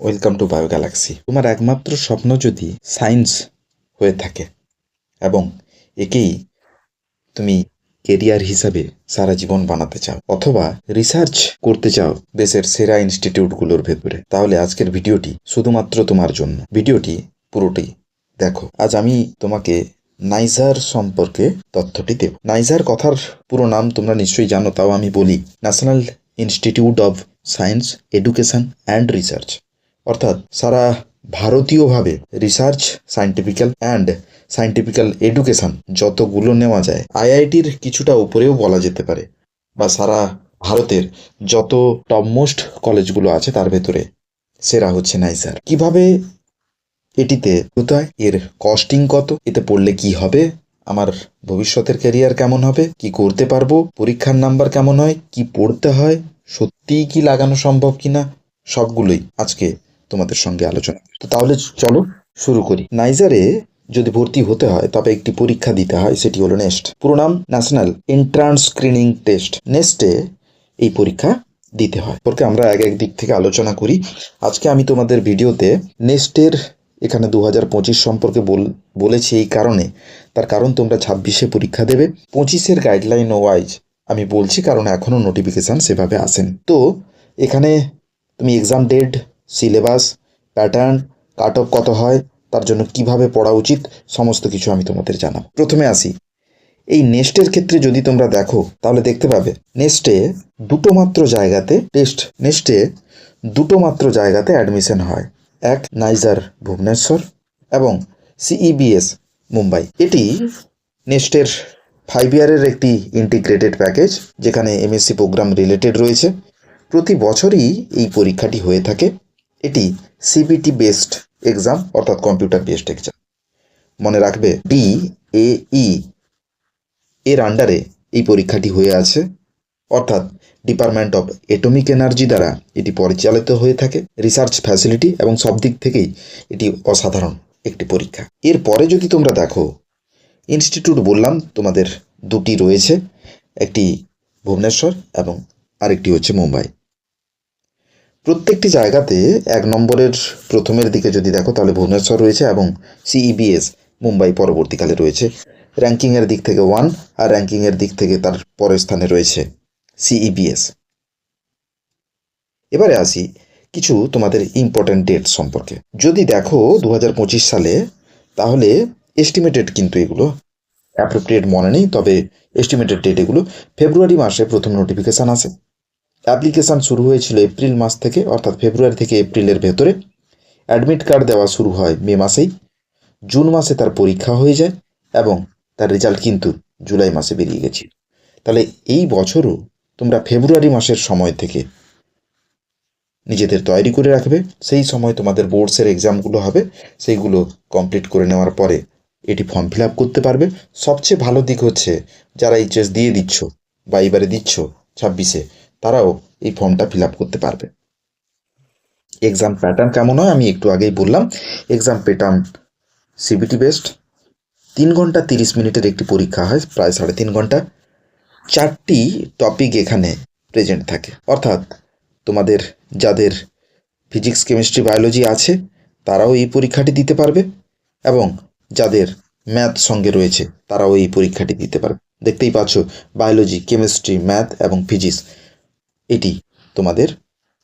Welcome to bio Galaxy তোমার একমাত্র স্বপ্ন যদি সায়েন্স হয়ে থাকে এবং একেই তুমি কেরিয়ার হিসাবে সারা জীবন বানাতে চাও, অথবা রিসার্চ করতে চাও দেশের সেরা ইনস্টিটিউটগুলোর ভেতরে, তাহলে আজকের ভিডিওটি শুধুমাত্র তোমার জন্য। ভিডিওটি পুরোটি দেখো। আজ আমি তোমাকে নাইজার সম্পর্কে তথ্যটি দেব। নাইজার কথার পুরো নাম তোমরা নিশ্চয়ই জানো, তাও আমি বলি national institute of science education and research অর্থাৎ সারা ভারতীয়ভাবে research scientifical and scientifical education যতগুলো নেওয়া যায় আইআইটির কিছুটা উপরেও বলা যেতে পারে বা সারা ভারতের যত টপমোস্ট কলেজগুলো আছে তার ভেতরে। সেরা হচ্ছে নাইসার কীভাবে এটিতে কোথায় এর কস্টিং কত, এতে পড়লে কি হবে, আমার ভবিষ্যতের ক্যারিয়ার কেমন হবে, কি করতে পারব, পরীক্ষার নাম্বার কেমন হয়, কি পড়তে হয়, সত্যিই কি লাগানো সম্ভব কিনা, সবগুলোই আজকে তোমাদের সঙ্গে আলোচনা। তো তাহলে চলো শুরু করি। নাইজারে যদি ভর্তি হতে হয়, তবে একটি পরীক্ষা দিতে হয়, সেটি হলো নেস্ট। পুরো নাম ন্যাশনাল এন্ট্রান্স স্ক্রিনিং টেস্ট। নেস্টে এই পরীক্ষা দিতে হয়। porque আমরা এক এক দিক থেকে আলোচনা করি। আজকে আমি তোমাদের ভিডিওতে নেস্টের এখানে দু হাজার পঁচিশ সম্পর্কে বল, বলেছি এই কারণে। তার কারণ তোমরা ছাব্বিশে পরীক্ষা দেবে। পঁচিশের গাইডলাইন ওয়াইজ আমি বলছি, কারণ এখনও নোটিফিকেশান সেভাবে আসেনি। তো এখানে তুমি exam date syllabus, pattern cut off কত হয়, তার জন্য কীভাবে পড়া উচিত, সমস্ত কিছু আমি তোমাদের জানাব। প্রথমে আসি। এই নেস্টের ক্ষেত্রে যদি তোমরা দেখো, তাহলে দেখতে পাবে, নেস্টে দুটো মাত্র জায়গাতে টেস্ট, নেস্টে দুটো মাত্র জায়গাতে অ্যাডমিশন হয়। এক, নাইজার ভুবনেশ্বর এবং সিইবিএস মুম্বাই। এটি নেস্টের ফাইভ ইয়ারের একটি ইন্টিগ্রেটেড প্যাকেজ যেখানে এমএসসি প্রোগ্রাম রিলেটেড রয়েছে। প্রতি বছরই এই পরীক্ষাটি হয়ে থাকে। এটি সিবিটি বেসড এক্সাম অর্থাৎ কম্পিউটার বেসড এক্সাম মনে রাখবে ডি এ ই এর আন্ডারে এই পরীক্ষাটি হয়ে আছে। অর্থাৎ ডিপার্টমেন্ট অফ এটমিক এনার্জি দ্বারা এটি পরিচালিত হয়ে থাকে। রিসার্চ ফ্যাসিলিটি এবং সব দিক থেকেই এটি অসাধারণ একটি পরীক্ষা। এরপরে যদি তোমরা দেখো ইনস্টিটিউট বললাম, তোমাদের দুটি রয়েছে। একটি ভুবনেশ্বর এবং আরেকটি হচ্ছে মুম্বাই। প্রত্যেকটি জায়গাতে এক নম্বরের প্রথমের দিকে যদি দেখো, তাহলে ভুবনেশ্বর রয়েছে এবং সিইবিএস মুম্বাই পরবর্তীকালে রয়েছে। র্যাঙ্কিংয়ের দিক থেকে ওয়ান আর র্যাঙ্কিংয়ের দিক থেকে তার পরের স্থানে রয়েছে সিইবিএস এবারে আসি কিছু তোমাদের ইম্পর্ট্যান্ট ডেট সম্পর্কে। যদি দেখো দু হাজার পঁচিশ সালে, তাহলে এস্টিমেটেড কিন্তু এগুলো অ্যাপ্রোপ্রিয়েট মনে নেই, তবে এস্টিমেটেড ডেট এগুলো ফেব্রুয়ারি মাসে প্রথম নোটিফিকেশান আসে। অ্যাপ্লিকেশান শুরু হয়েছিল এপ্রিল মাস থেকে, অর্থাৎ ফেব্রুয়ারি থেকে এপ্রিলের ভেতরে। অ্যাডমিট কার্ড দেওয়া শুরু হয় মে মাসেই। জুন মাসে তার পরীক্ষা হয়ে যায় এবং তার রেজাল্ট কিন্তু জুলাই মাসে বেরিয়ে গেছে তাহলে এই বছরও তোমরা ফেব্রুয়ারি মাসের সময় থেকে নিজেদের তৈরি করে রাখবে। সেই সময় তোমাদের বোর্ডসের এক্সামগুলো হবে সেইগুলো কমপ্লিট করে নেওয়ার পরে এটি ফর্ম ফিল আপ করতে পারবে। সবচেয়ে ভালো দিক হচ্ছে, যারা এইচএস দিয়ে দিচ্ছ বা এবারে দিচ্ছ ছাব্বিশে তারাও এই ফর্মটা ফিল করতে পারবে। এক্সাম প্যাটার্ন কেমন হয় আমি একটু আগেই বললাম। এক্সাম প্যাটার্ন সিবিটি বেসড তিন ঘণ্টা তিরিশ মিনিটের একটি পরীক্ষা হয়, প্রায় সাড়ে তিন ঘণ্টা। চারটি টপিক এখানে প্রেজেন্ট থাকে। অর্থাৎ তোমাদের যাদের ফিজিক্স কেমিস্ট্রি বায়োলজি আছে, তারাও এই পরীক্ষাটি দিতে পারবে এবং যাদের ম্যাথ সঙ্গে রয়েছে, তারাও এই পরীক্ষাটি দিতে পারবে। দেখতেই পাচ্ছ বায়োলজি কেমিস্ট্রি ম্যাথ এবং ফিজিক্স এটি তোমাদের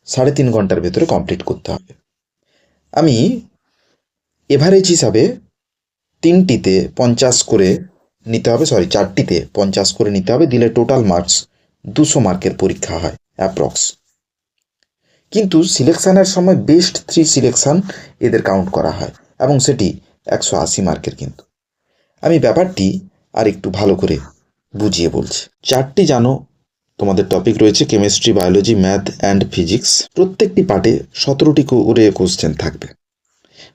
সাড়ে তিন ঘণ্টার ভেতরে কমপ্লিট করতে হবে। আমি এভারেজ হিসাবে তিনটিতে পঞ্চাশ করে নিতে হবে সরি চারটিতে পঞ্চাশ করে নিতে হবে, দিলে টোটাল মার্কস দুশো মার্কের পরীক্ষা হয় অ্যাপ্রক্স কিন্তু সিলেকশানের সময় বেস্ট থ্রি সিলেকশান এদের কাউন্ট করা হয়, এবং সেটি একশো আশি মার্কের কিন্তু। আমি ব্যাপারটি আর একটু ভালো করে বুঝিয়ে বলছি। চারটি জানো তোমাদের টপিক রয়েছে chemistry biology math and physics প্রত্যেকটি পার্টে সতেরোটি করে কোশ্চেন থাকবে।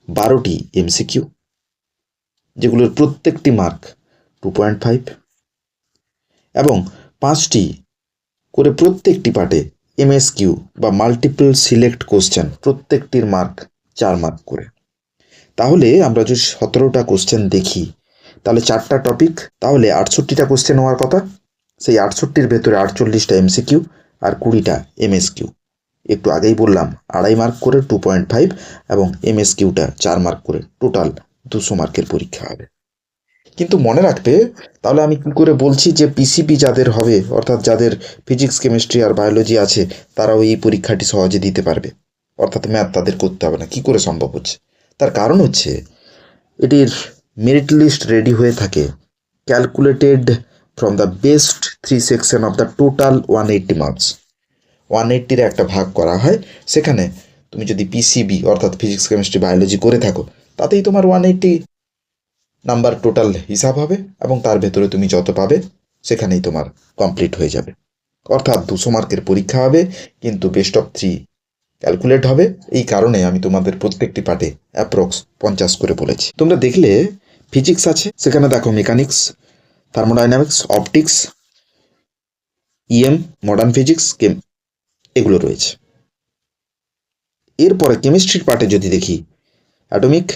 বারোটি এমসিকিউ যেগুলোর প্রত্যেকটি মার্ক টু পয়েন্ট ফাইভ এবং পাঁচটি করে প্রত্যেকটি পার্টে এমএসকিউ বা মাল্টিপল সিলেক্ট কোশ্চেন প্রত্যেকটির মার্ক চার মার্ক করে। তাহলে আমরা যদি সতেরোটা কোশ্চেন দেখি, তাহলে চারটা টপিক তাহলে আটষট্টিটা কোশ্চেন হওয়ার কথা। সেই আটষট্টির ভেতরে আটচল্লিশটা এমসিকিউ আর কুড়িটা এমএসকিউ একটু আগেই বললাম, আড়াই মার্ক করে টু পয়েন্ট ফাইভ এবং এমএসকিউটা চার মার্ক করে টোটাল দুশো মার্কের পরীক্ষা হবে। কিন্তু মনে রাখবে, তাহলে আমি কী করে বলছি যে পিসিবি যাদের হবে, অর্থাৎ যাদের ফিজিক্স কেমিস্ট্রি আর বায়োলজি আছে, তারাও এই পরীক্ষাটি সহজে দিতে পারবে। অর্থাৎ ম্যাথ তাদের করতে হবে না, কী করে সম্ভব হচ্ছে? তার কারণ হচ্ছে, এটির মেরিট লিস্ট রেডি হয়ে থাকে calculated the best three section of the total one eighty marks one এইট্টির একটা ভাগ করা হয়। সেখানে তুমি যদি পিসিবি অর্থাৎ ফিজিক্স কেমিস্ট্রি বায়োলজি করে থাকো, তাতেই তোমার ওয়ান এইট্টি নাম্বার টোটাল হিসাব হবে এবং তার ভেতরে তুমি যত পাবে, সেখানেই তোমার কমপ্লিট হয়ে যাবে। অর্থাৎ দুশো মার্কের পরীক্ষা হবে, কিন্তু বেস্ট অফ থ্রি ক্যালকুলেট হবে। এই কারণে আমি তোমাদের প্রত্যেকটি পার্টে অ্যাপ্রক্স পঞ্চাশ করে বলেছি। তোমরা দেখলে ফিজিক্স আছে, সেখানে দেখো mechanics thermodynamics optics EM modern physics chem এগুলো রয়েছে। এরপরে কেমিস্ট্রির পার্টে যদি দেখি atomic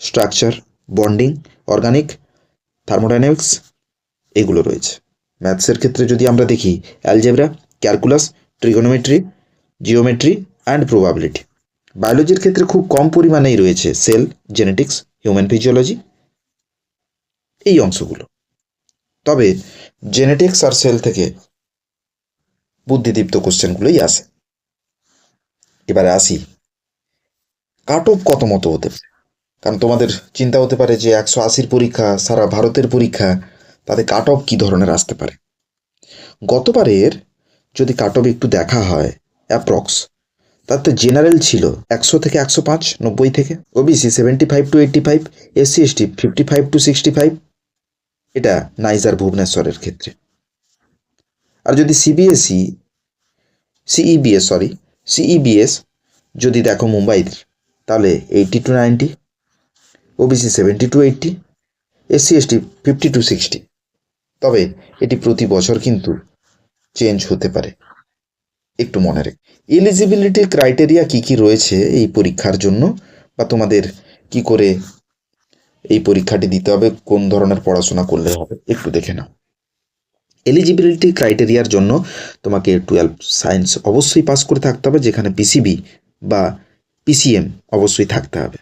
structure bonding organic thermodynamics এগুলো রয়েছে। ম্যাথসের ক্ষেত্রে যদি আমরা দেখি algebra calculus trigonometry geometry and probability বায়োলজির ক্ষেত্রে খুব কম পরিমাণেই রয়েছে সেল জেনেটিক্স হিউম্যান ফিজিওলজি এই অংশগুলো। তবে জেনেটিক্স আর সেল থেকে বুদ্ধিদীপ্ত কোশ্চেনগুলোই আসে এবারে আসি। কাট অফ কত মতো হতে পারে? কারণ তোমাদের চিন্তা হতে পারে যে একশো আশির পরীক্ষা, সারা ভারতের পরীক্ষা, তাতে কাট অফ কী ধরনের আসতে পারে? গতবারের যদি কাট অফ একটু দেখা হয় অ্যাপ্রক্স তাতে জেনারেল ছিল একশো থেকে একশো পাঁচ, নব্বই থেকে OBC seventy five to eighty five SC ST fifty five to sixty five এটা নাইজার ভুবনেশ্বরের ক্ষেত্রে। আর যদি সিবিএসই, সিইবিএস সরি সিইবিএস যদি দেখো মুম্বাইয়ের তাহলে eighty two ninety, OBC seventy two eighty, SC ST fifty two sixty. তবে এটি প্রতি বছর কিন্তু চেঞ্জ হতে পারে। একটু মনে রেখে। এলিজিবিলিটি ক্রাইটেরিয়া কি কি রয়েছে এই পরীক্ষার জন্য? বা তোমাদের কি করে এই পরীক্ষাটি দিতে হবে, কোন ধরনের পড়াশোনা করলে হবে, একটু দেখে নাও। এলিজিবিলিটি ক্রাইটেরিয়ার জন্য তোমাকে টুয়েলভ সায়েন্স অবশ্যই পাস করে থাকতে হবে, যেখানে পিসিবি বা পিসিএম অবশ্যই থাকতে হবে।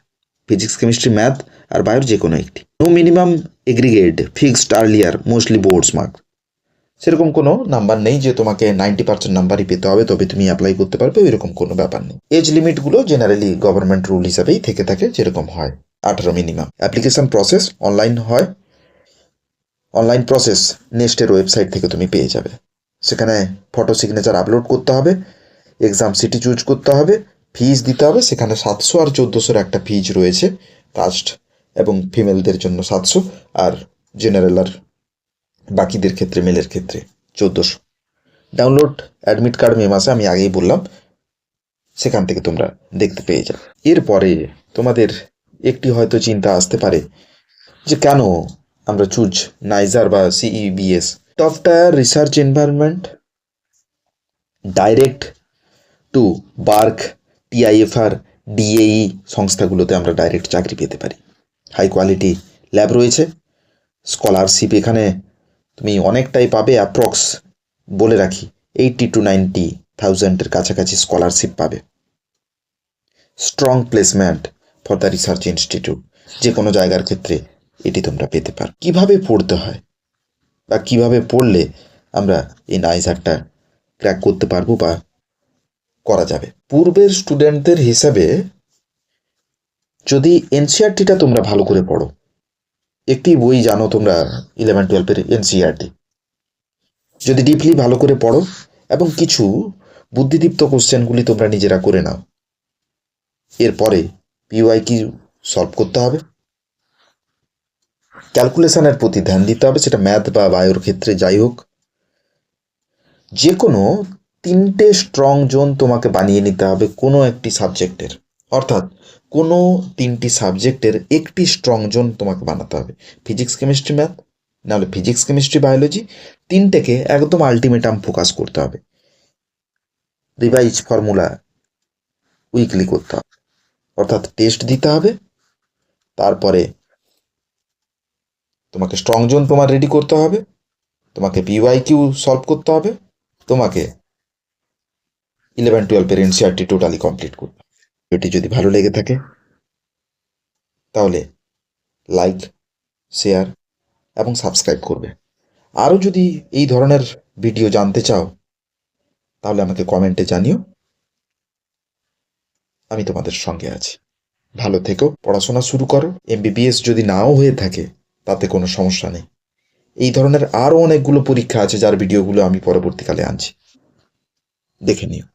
ফিজিক্স কেমিস্ট্রি ম্যাথ আর বায়োর যে কোনো একটি। No minimum aggregate fixed earlier mostly boards mark সেরকম কোনো নাম্বার নেই যে তোমাকে নাইনটি পার্সেন্ট নাম্বারই পেতে হবে, তবে তুমি অ্যাপ্লাই করতে পারবে, এরকম কোনো ব্যাপার নেই। এজ লিমিটগুলো জেনারেলি গভর্নমেন্ট রুল হিসাবেই থেকে থাকে, যেরকম হয়। আঠারো মিনিমাম অ্যাপ্লিকেশন প্রসেস অনলাইন হয়। অনলাইন প্রসেস নেক্সটের ওয়েবসাইট থেকে তুমি পেয়ে যাবে। সেখানে ফটো সিগনেচার আপলোড করতে হবে এক্সাম সিটি চুজ করতে হবে ফিজ দিতে হবে। সেখানে সাতশো আর চোদ্দোশোর একটা ফিজ রয়েছে কাস্ট এবং ফিমেলদের জন্য সাতশো আর জেনারেল আর বাকিদের ক্ষেত্রে মেলের ক্ষেত্রে চোদ্দোশো। ডাউনলোড অ্যাডমিট কার্ড মে মাসে আমি আগেই বললাম। সেখান থেকে তোমরা দেখতে পেয়ে যাবে। এরপরে তোমাদের একটি হয়তো চিন্তা আসতে পারে যে কেন আমরা চুজ নাইজার বা CEBS. Top tier research environment direct to BARC TIFR DAE সংস্থাগুলোতে আমরা ডাইরেক্ট চাকরি পেতে পারি। হাই কোয়ালিটি ল্যাব রয়েছে। স্কলারশিপ এখানে তুমি অনেকটাই পাবে অ্যাপ্রক্স বলে রাখি এইটি টু নাইনটি থাউজেন্ডের কাছাকাছি স্কলারশিপ পাবে। Strong placement for the research institute যে কোনো জায়গার ক্ষেত্রে এটি তোমরা পেতে পারো। কীভাবে পড়তে হয় বা কীভাবে পড়লে আমরা এই নাইজারটা ক্র্যাক করতে পারব বা করা যাবে? পূর্বের স্টুডেন্টদের হিসাবে যদি এনসিআরটিটা তোমরা ভালো করে পড়ো, একটি বই জানো তোমরা ইলেভেন টুয়েলভের এনসিআরটি যদি ডিপলি ভালো করে পড়ো এবং কিছু বুদ্ধিদীপ্ত কোশ্চেনগুলি তোমরা নিজেরা করে নাও, এরপরে পিওয়াই কি সলভ করতে হবে? ক্যালকুলেশনের প্রতি ধ্যান দিতে হবে, সেটা ম্যাথ বা বায়োর ক্ষেত্রে যাই হোক। যে কোনো তিনটে স্ট্রং জোন তোমাকে বানিয়ে নিতে হবে কোনো একটি সাবজেক্টের অর্থাৎ কোনো তিনটি সাবজেক্টের একটি স্ট্রং জোন তোমাকে বানাতে হবে। ফিজিক্স কেমিস্ট্রি ম্যাথ নাহলে ফিজিক্স কেমিস্ট্রি বায়োলজি তিনটেকে একদম আলটিমেটাম ফোকাস করতে হবে। রিভাইজ ফর্মুলা উইকলি করতে হবে। অর্থাৎ টেস্ট দিতে হবে। তারপরে তোমাকে স্ট্রং জোন তোমার রেডি করতে হবে। তোমাকে পিওয়াই কিউ সলভ করতে হবে। তোমাকে ইলেভেন টুয়েলভের এনসিআরটি টোটালি কমপ্লিট করবে ভিডিওটি যদি ভালো লেগে থাকে, তাহলে লাইক শেয়ার এবং সাবস্ক্রাইব করবে। আরও যদি এই ধরনের ভিডিও জানতে চাও, তাহলে আমাকে কমেন্টে জানিও। আমি তোমাদের সঙ্গে আছি। ভালো থেকো, পড়াশোনা শুরু করো। এমবিবিএস যদি নাও হয়ে থাকে, তাতে কোনো সমস্যা নেই। এই ধরনের আরও অনেকগুলো পরীক্ষা আছে, যার ভিডিওগুলো আমি পরবর্তীকালে আনছি। দেখে নিও।